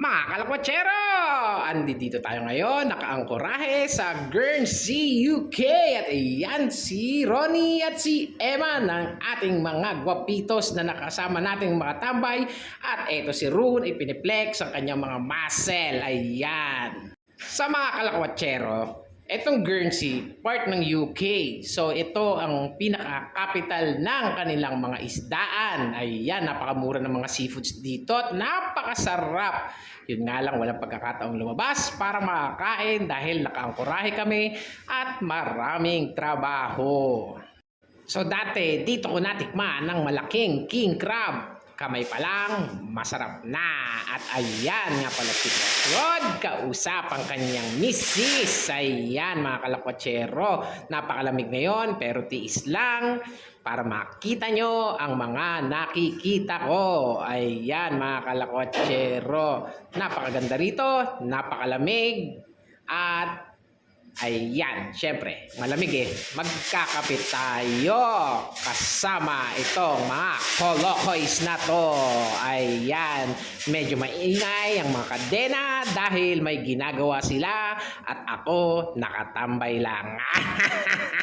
Mga kalakwatsero! Andi dito tayo ngayon, nakaangkorahe sa Guernsey, UK. At iyan si Ronnie at si Emma ng ating mga gwapitos na nakasama nating mga tambay. At eto si Rune, ipiniplex ang kanyang mga muscle. Ayan. Sa mga kalakwatsero, Etong Guernsey, part ng UK. So ito ang pinaka-capital ng kanilang mga isdaan. Ayan, napakamura ng mga seafoods dito at napakasarap. Yun nga lang, walang pagkakataong lumabas para makakain dahil nakaangkorahe kami at maraming trabaho. So dati, dito ko natikman ng malaking king crab. Kamay pa lang, masarap na. At ayan nga pala si Rod, kausap ang kanyang misis. Ayan mga kalakwatsero, napakalamig ngayon pero tiis lang para makita nyo ang mga nakikita ko. Ayan mga kalakwatsero, napakaganda rito, napakalamig at Ayan, syempre, malamig eh. Magkakapit tayo kasama itong mga kolokoys na to. Ayan, medyo maingay ang mga kadena dahil may ginagawa sila at ako nakatambay lang.